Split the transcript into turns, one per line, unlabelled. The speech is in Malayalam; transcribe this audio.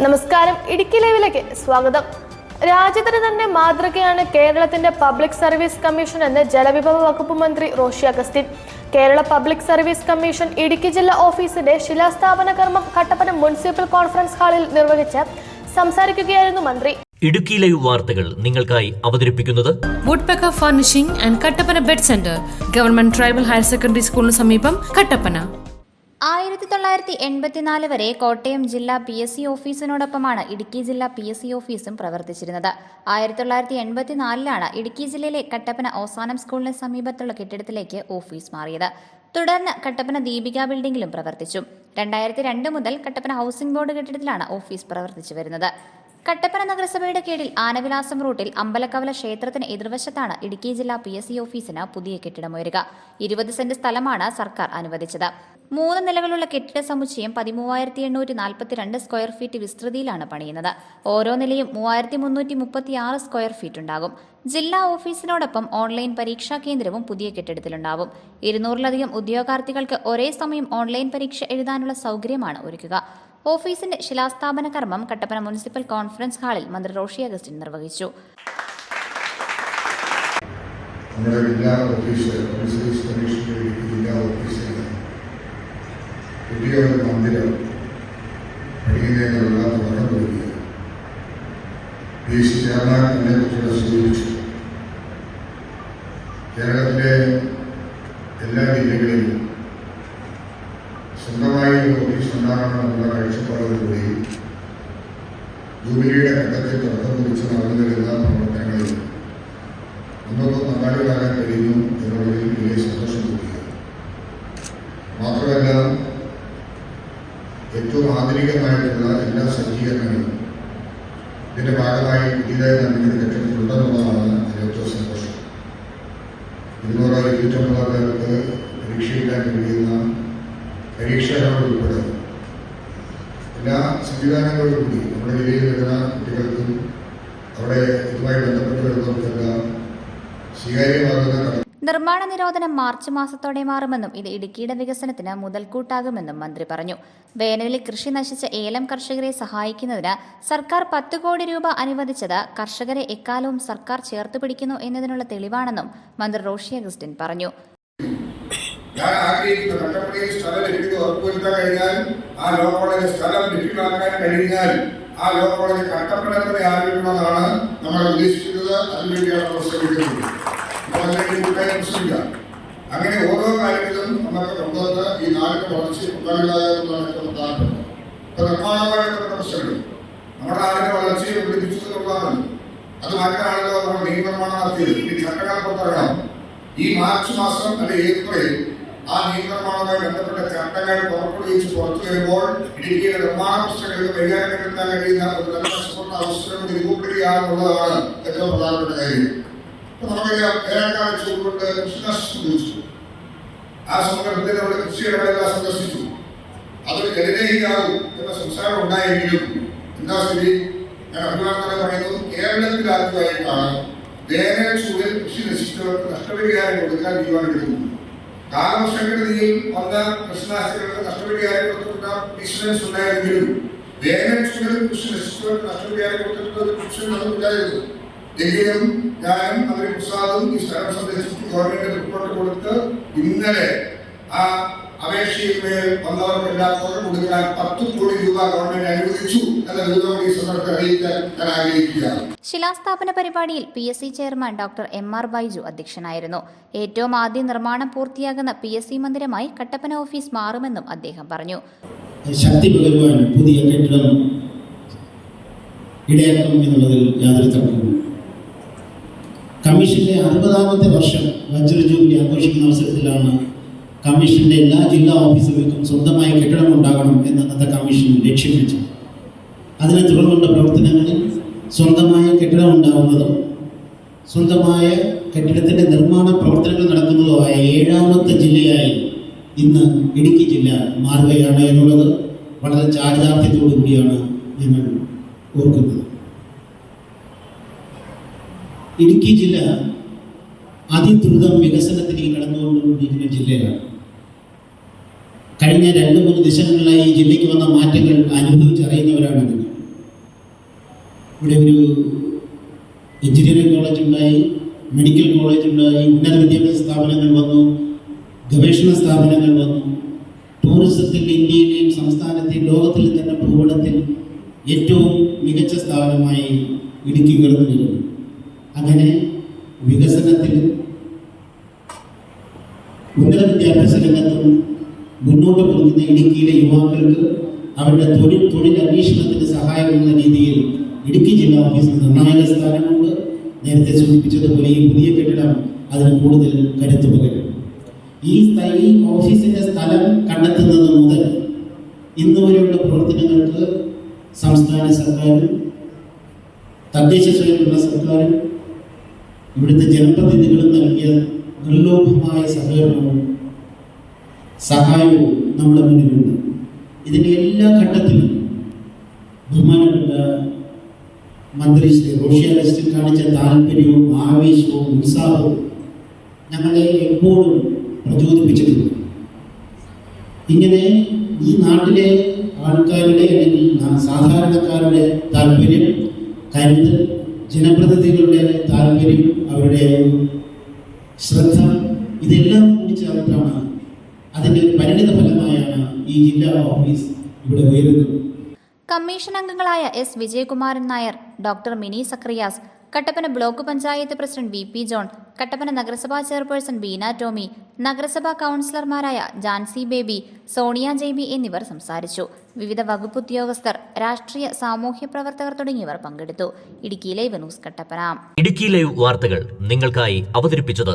നമസ്കാരം. ഇടുക്കി ലൈവിലേക്ക് സ്വാഗതം. രാജ്യത്തിന് തന്നെ മാതൃകയാണ് കേരളത്തിന്റെ പബ്ലിക് സർവീസ് കമ്മീഷൻ എന്ന് ജലവിഭവ വകുപ്പ് മന്ത്രി Roshi Augustine. Kerala public service commission Idukki ജില്ലാ ഓഫീസിന്റെ ശിലാസ്ഥാപന കർമ്മം കട്ടപ്പന മുനിസിപ്പൽ കോൺഫറൻസ് ഹാളിൽ നിർവഹിച്ച് സംസാരിക്കുകയായിരുന്നു മന്ത്രി.
ഇടുക്കി ലൈവ് വാർത്തകൾ നിങ്ങൾക്കായി അവതരിപ്പിക്കുന്നത്
Woodpecker furnishing and Kattappana bed centre government tribal higher secondary സ്കൂളിന് സമീപം കട്ടപ്പന
ആയിരത്തി തൊള്ളായിരത്തി എൺപത്തിനാല് വരെ കോട്ടയം ജില്ലാ പി എസ് സി ഓഫീസിനോടൊപ്പമാണ് ഇടുക്കി ജില്ലാ പി എസ് സി ഓഫീസും പ്രവർത്തിച്ചിരുന്നത്. ആയിരത്തി തൊള്ളായിരത്തി എൺപത്തിനാലിലാണ് ഇടുക്കി ജില്ലയിലെ കട്ടപ്പന ഓസാനം സ്കൂളിന് സമീപത്തുള്ള കെട്ടിടത്തിലേക്ക് ഓഫീസ് മാറിയത്. തുടർന്ന് കട്ടപ്പന ദീപിക ബിൽഡിംഗിലും പ്രവർത്തിച്ചു. രണ്ടായിരത്തി രണ്ട് മുതൽ കട്ടപ്പന ഹൗസിംഗ് ബോർഡ് കെട്ടിടത്തിലാണ് ഓഫീസ് പ്രവർത്തിച്ചു വരുന്നത്. കട്ടപ്പന നഗരസഭയുടെ കീഴിൽ ആനവിലാസം റൂട്ടിൽ അമ്പലക്കവല ക്ഷേത്രത്തിന് എതിർവശത്താണ് ഇടുക്കി ജില്ലാ പി എസ് സി ഓഫീസിന് പുതിയ കെട്ടിടമുയരുക ഇരുപത് സെന്റ് സ്ഥലമാണ് സർക്കാർ അനുവദിച്ചത്. മൂന്ന് നിലകളുള്ള കെട്ടിട സമുച്ചയം പതിമൂവായിരത്തി എണ്ണൂറ്റി നാൽപ്പത്തിരണ്ട് സ്ക്വയർ ഫീറ്റ് വിസ്തൃതിയിലാണ് പണിയുന്നത്. ഓരോ നിലയും മൂവായിരത്തി മുന്നൂറ്റി മുപ്പത്തി ആറ് സ്ക്വയർ ഫീറ്റ് ഉണ്ടാകും. ജില്ലാ ഓഫീസിനോടൊപ്പം ഓൺലൈൻ പരീക്ഷാ കേന്ദ്രവും പുതിയ കെട്ടിടത്തിലുണ്ടാവും. ഇരുന്നൂറിലധികം ഉദ്യോഗാർത്ഥികൾക്ക് ഒരേ സമയം ഓൺലൈൻ പരീക്ഷ എഴുതാനുള്ള സൗകര്യമാണ് ഒരുക്കുക. ഓഫീസിന്റെ ശിലാസ്ഥാപന കർമ്മം കട്ടപ്പന മുനിസിപ്പൽ കോൺഫറൻസ് ഹാളിൽ മന്ത്രി റോഷി അഗസ്റ്റിൻ നിർവഹിച്ചു.
ജില്ലാ കേരളത്തിലെ എല്ലാ ജില്ലകളിലും സ്വന്തമായി ഒരു ഓഫീസ് ഉണ്ടാകണമെന്നുള്ള കാഴ്ചപ്പാടോടുകൂടി ജൂബിലിയുടെ ഘട്ടത്തിൽ തുടക്കം കുറിച്ച് നടന്നു വരുന്ന പ്രവർത്തനങ്ങളിൽ നമുക്ക് പങ്കാളികളാകാൻ കഴിയുന്നു എന്നുള്ളതിൽ വലിയ സന്തോഷം തോന്നുകയാണ് മാത്രമല്ല ഏറ്റവും ആധുനികമായിട്ടുള്ള എല്ലാ സജ്ജീകരണങ്ങളും ഇതിന്റെ ഭാഗമായി പുതിയതായി നിർമ്മിക്കുന്ന കെട്ടിടത്തിലുണ്ടെന്നുള്ളതാണ് അതിൽ ഏറ്റവും സന്തോഷം. ഇരുന്നൂറ് ഇരുന്നൂറ്റമ്പത് പേർക്ക് പരീക്ഷയില്ലാൻ കഴിയുന്ന ഉൾപ്പെടെ എല്ലാ സംവിധാനങ്ങളും കൂടി നമ്മുടെ ജില്ലയിൽ വരുന്ന കുട്ടികൾക്കും അവിടെ ഇതുമായി ബന്ധപ്പെട്ട് വരുന്നവർക്കെല്ലാം സ്വീകാര്യമാകുന്ന
നിർമ്മാണ നിരോധനം മാർച്ച് മാസത്തോടെ മാറുമെന്നും ഇത് ഇടുക്കിയുടെ വികസനത്തിന് മുതൽക്കൂട്ടാകുമെന്നും മന്ത്രി പറഞ്ഞു. വേനലിൽ കൃഷി നശിച്ച ഏലം കർഷകരെ സഹായിക്കുന്നതിന് സർക്കാർ പത്ത് കോടി രൂപ അനുവദിച്ചത് കർഷകരെ എക്കാലവും സർക്കാർ ചേർത്ത് പിടിക്കുന്നു എന്നതിനുള്ള തെളിവാണെന്നും മന്ത്രി റോഷി അഗസ്റ്റിൻ പറഞ്ഞു.
ഞാൻ ആഗ്രഹിക്കുന്നു. കട്ടപ്പനയിൽ സ്ഥലം ലഭിക്കുന്നത് ഉറപ്പുവരുത്താൻ കഴിഞ്ഞാൽ ആ ലോ കോളേജ് സ്ഥലം ലഭ്യമാക്കാൻ കഴിഞ്ഞാൽ ആ ലോ കോളേജ് കട്ടപ്പന തന്നെ നമ്മൾ ഉദ്ദേശിക്കുന്നത്. അതിനുവേണ്ടിയാണ് ശ്രമിക്കുന്നത്. അങ്ങനെ ഓരോ കാര്യത്തിലും നമുക്ക് കൊണ്ടുവന്ന് ഈ നാടിന്റെ വളർച്ച പങ്കാളികളാകുന്നതാണ് ഏറ്റവും പ്രശ്നങ്ങൾ നമ്മുടെ നാടിന്റെ വളർച്ചയെ പ്രകടിപ്പിച്ചതുള്ളതാണ് അത് മാറ്റാണല്ലോ നമ്മൾ നിയമനിർമ്മാണം നടത്തിയത്. ചട്ടങ്ങൾ പുറത്തിറങ്ങണം. ഈ മാർച്ച് മാസം അല്ലെ ഏപ്രിൽ ആ നിയമനിർമ്മാണവുമായി ബന്ധപ്പെട്ട ചട്ടങ്ങൾ പുറപ്പെടുവിച്ച് പുറത്തു വരുമ്പോൾ ഇടുക്കിയുടെ നിർമ്മാണ പ്രശ്നങ്ങൾക്ക് പരിഹാരം കണ്ടെത്താൻ കഴിയുന്ന ഒരു നല്ല സുവർണ അവസരം രൂപപ്പെടുകയാണെന്നുള്ളതാണ് ഏറ്റവും പ്രധാനപ്പെട്ട കാര്യം. ഇപ്പൊ നമുക്കറിയാം വേനൽക്കാല ചൂടുകൊണ്ട് കൃഷിനാശം സംഭവിച്ചു. ആ സന്ദർഭത്തിൽ നമ്മുടെ കൃഷിയിടങ്ങളെല്ലാം സന്ദർശിച്ചു. അതൊരു ജനരഹിതാവും എന്ന സംസാരം ഉണ്ടായെങ്കിലും എന്താ സ്ഥിതി? ഞാൻ അഭിമാനത്തോടെ പറയുന്നത് കേരളത്തിൽ ആദ്യമായിട്ടാണ് വേനൽ ചൂടിൽ കൃഷി നശിച്ചവർക്ക് നഷ്ടപരിഹാരം കൊടുക്കാൻ തീരുമാനമെടുക്കുന്നു സംഘടനയിൽ വന്ന കൃഷിനാശികൾക്ക് നഷ്ടപരിഹാരം കൊടുത്തിട്ടുള്ള ഇൻഷുറൻസ് ഉണ്ടായിരുന്നെങ്കിലും വേനൽ ചൂടിൽ കൃഷി നശിച്ചവർക്ക് നഷ്ടപരിഹാരം കൊടുത്തിട്ടുള്ള ഇൻഷുറൻസ് എങ്കിലും ഞാനും അവരെ പ്രസാദും ഈ സ്ഥലം സന്ദർശിച്ച് ഗവൺമെന്റ് റിപ്പോർട്ട് കൊടുത്ത് ഇന്നലെ ആ അപേക്ഷയിന്മേൽ വന്നവർക്കെല്ലാവർക്കും കൊടുക്കാൻ പത്തും കോടി രൂപ ഗവൺമെന്റ് അനുവദിച്ചു എന്ന വിവരം ഈ സന്ദർഭത്തിൽ അറിയിക്കാൻ ഞാൻ ആഗ്രഹിക്കുകയാണ്.
ശിലാസ്ഥാപന പരിപാടിയിൽ P S C chairman doctor M R Baiju അധ്യക്ഷനായിരുന്നു. ഏറ്റവും ആദ്യം നിർമ്മാണം പൂർത്തിയാകുന്ന പി എസ് സി മന്ദിരമായി കട്ടപ്പന ഓഫീസ് മാറുമെന്നും അദ്ദേഹം പറഞ്ഞു.
ശക്തി പകരുവാൻ പുതിയ കെട്ടിടം ഇടയാക്കണം എന്നുള്ളതിൽ യാതൊരു തർക്കവും കമ്മീഷന്റെ അറുപതാമത്തെ വർഷം വജ്ര ജൂബിലി ആഘോഷിക്കുന്ന അവസരത്തിലാണ് കമ്മീഷന്റെ എല്ലാ ജില്ലാ ഓഫീസുകൾക്കും സ്വന്തമായ കെട്ടിടം ഉണ്ടാകണം എന്ന് അന്നത്തെ കമ്മീഷൻ ലക്ഷ്യം വെച്ചു അതിനെ തുടർന്നുള്ള പ്രവർത്തനങ്ങളിൽ സ്വന്തമായ കെട്ടിടം ഉണ്ടാകുന്നതും സ്വന്തമായ കെട്ടിടത്തിന്റെ നിർമ്മാണ പ്രവർത്തനങ്ങൾ നടക്കുന്നതുമായ ഏഴാമത്തെ ജില്ലയായി ഇന്ന് ഇടുക്കി ജില്ല മാറുകയാണ് എന്നുള്ളത് വളരെ ചാരിതാർത്ഥ്യത്തോടു കൂടിയാണ് ഞങ്ങൾ ഓർക്കുന്നത്. ഇടുക്കി ജില്ല അതിദ്രുതം വികസനത്തിലേക്ക് കടന്നുകൊണ്ടിരിക്കുന്ന ജില്ലയാണ്. കഴിഞ്ഞ രണ്ട് മൂന്ന് ദിശകളിലായി ഈ ജില്ലയ്ക്ക് വന്ന മാറ്റങ്ങൾ അനുഭവിച്ചറിയുന്നവരാണ് നിങ്ങൾ. ഇവിടെ ഒരു എഞ്ചിനീയറിംഗ് കോളേജ് ഉണ്ടായി മെഡിക്കൽ കോളേജ് ഉണ്ടായി ഉന്നത വിദ്യാഭ്യാസ സ്ഥാപനങ്ങൾ വന്നു ഗവേഷണ സ്ഥാപനങ്ങൾ വന്നു. ടൂറിസത്തിൽ ഇന്ത്യയിലെയും സംസ്ഥാനത്തെയും ലോകത്തിൽ തന്നെ ഭൂപടത്തിൽ ഏറ്റവും മികച്ച സ്ഥാപനമായി ഇടുക്കി ഉയർന്നു അങ്ങനെ വികസനത്തിലും ഉന്നത വിദ്യാഭ്യാസ രംഗത്തും മുന്നോട്ട് പോകുന്ന ഇടുക്കിയിലെ യുവാക്കൾക്ക് അവരുടെ തൊഴിൽ തൊഴിൽ അന്വേഷണത്തിന് സഹായകമായ രീതിയിൽ ഇടുക്കി ജില്ലാ ഓഫീസിന് നിർണായക സ്ഥാനമുണ്ട്. നേരത്തെ സൂചിപ്പിച്ചതുപോലെ ഈ പുതിയ കെട്ടിടം അതിന് കൂടുതൽ കരുത്തു പകരും. ഈ സ്ഥലം ഓഫീസിന്റെ സ്ഥലം കണ്ടെത്തുന്നത് മുതൽ ഇന്ന് വരെയുള്ള പ്രവർത്തനങ്ങൾക്ക് സംസ്ഥാന സർക്കാരും തദ്ദേശ സ്വയംഭരണ സർക്കാരും ഇവിടുത്തെ ജനപ്രതിനിധികളും നൽകിയ നിർലോഭമായ സഹകരണവും സഹായവും നമ്മുടെ മുന്നിലുണ്ട്. ഇതിന്റെ എല്ലാ ഘട്ടത്തിലും ബഹുമാനപ്പെട്ട മന്ത്രി ശ്രീ റോഷി ലിസ്റ്റിൽ കാണിച്ച താല്പര്യവും ആവേശവും ഉത്സാഹവും ഞങ്ങളെ എപ്പോഴും പ്രചോദിപ്പിച്ചിട്ടുണ്ട്. ഇങ്ങനെ ഈ നാട്ടിലെ ആൾക്കാരുടെ അല്ലെങ്കിൽ സാധാരണക്കാരുടെ താല്പര്യം കരുതൽ ജനപ്രതിനിധികളുടെ താല്പര്യം അവരുടെ ശ്രദ്ധ ഇതെല്ലാം കൂടി ചേർന്നിട്ടാണ് അതിന്റെ ഒരു പരിണിത ഫലമായാണ് ഈ ജില്ലാ ഓഫീസ് ഇവിടെ ഉയരുന്നത്.
കമ്മീഷൻ അംഗങ്ങളായ S Vijayakumaran Nair doctor Mini Zacharias Kattappana block panchayat president V P John Kattappana നഗരസഭാ ചെയർപേഴ്സൺ ബീന ടോമി നഗരസഭാ കൗൺസിലർമാരായ ജാൻസി ബേബി സോണിയ ജെയ്ബി എന്നിവർ സംസാരിച്ചു. വിവിധ വകുപ്പ് ഉദ്യോഗസ്ഥർ രാഷ്ട്രീയ സാമൂഹ്യ പ്രവർത്തകർ തുടങ്ങിയവർ പങ്കെടുത്തു. Idukki live news Kattappana.
Idukki live വാർത്തകൾ നിങ്ങൾക്കായി അവതരിപ്പിച്ചത്